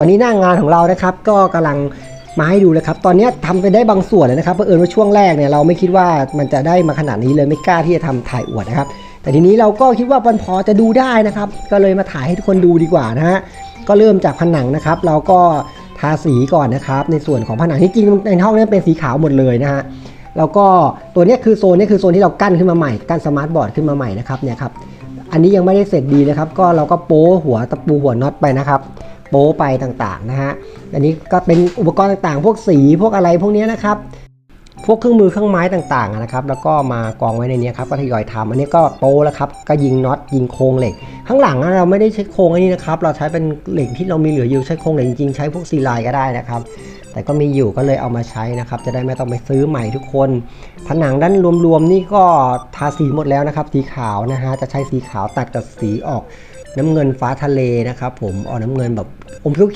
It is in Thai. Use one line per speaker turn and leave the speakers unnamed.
ตอนนี้หน้างานของเรานะครับก็กำลังมาให้ดูเลยครับ ตอนนี้ทำไปได้บางส่วนเลยนะครับเพราะเอิญว่าช่วงแรกเนี่ยเราไม่คิดว่ามันจะได้มาขนาดนี้เลยไม่กล้าที่จะทำถ่ายอวดนะครับ แต่ทีนี้เราก็คิดว่ามันพอจะดูได้นะครับ ก็เลยมาถ่ายให้ทุกคนดูดีกว่านะฮะก็เริ่มจากผนังนะครับ เราก็ทาสีก่อนนะครับ ในส่วนของผนังที่จริงในห้องนี้เป็นสีขาวหมดเลยนะฮะแล้วก็ตัวเนี้ยคือโซนนี้คือโซนที่เรากั้นขึ้นมาใหม่กั้นสมาร์ทบอร์ดขึ้นมาใหม่นะครับเนี่ยครับอันนี้ยังไม่ได้เสร็จดีนะครับ ก็เราก็โป้หัวตะปูหัวน็อตไปนะครับ โป้ไปต่างๆนะฮะ อันนี้ก็เป็นอุปกรณ์ต่างๆ พวกสีพวกอะไรพวกนี้นะครับ พวกเครื่องมือเครื่องไม้ต่างๆนะครับ แล้วก็มากองไว้ในนี้ครับก็ทยอยทำอันนี้ก็โป้แล้วครับ ก็ยิงน็อตยิงโครงเหล็ก ข้างหลังเราไม่ได้ใช้โครงอันนี้นะครับ เราใช้เป็นเหล็กที่เรามีเหลืออยู่ใช้โครงเหล็กจริงๆใช้พวกซีไลก็ได้นะครับแต่ก็มีอยู่ก็เลยเอามาใช้นะครับ จะได้ไม่ต้องไปซื้อใหม่ทุกคน ผนังด้านรวมๆนี่ก็ทาสีหมดแล้วนะครับ สีขาวนะฮะจะใช้สีขาวตัดกับสีออก น้ำเงินฟ้าทะเลนะครับผมออกน้ำเงินแบบอมเขียว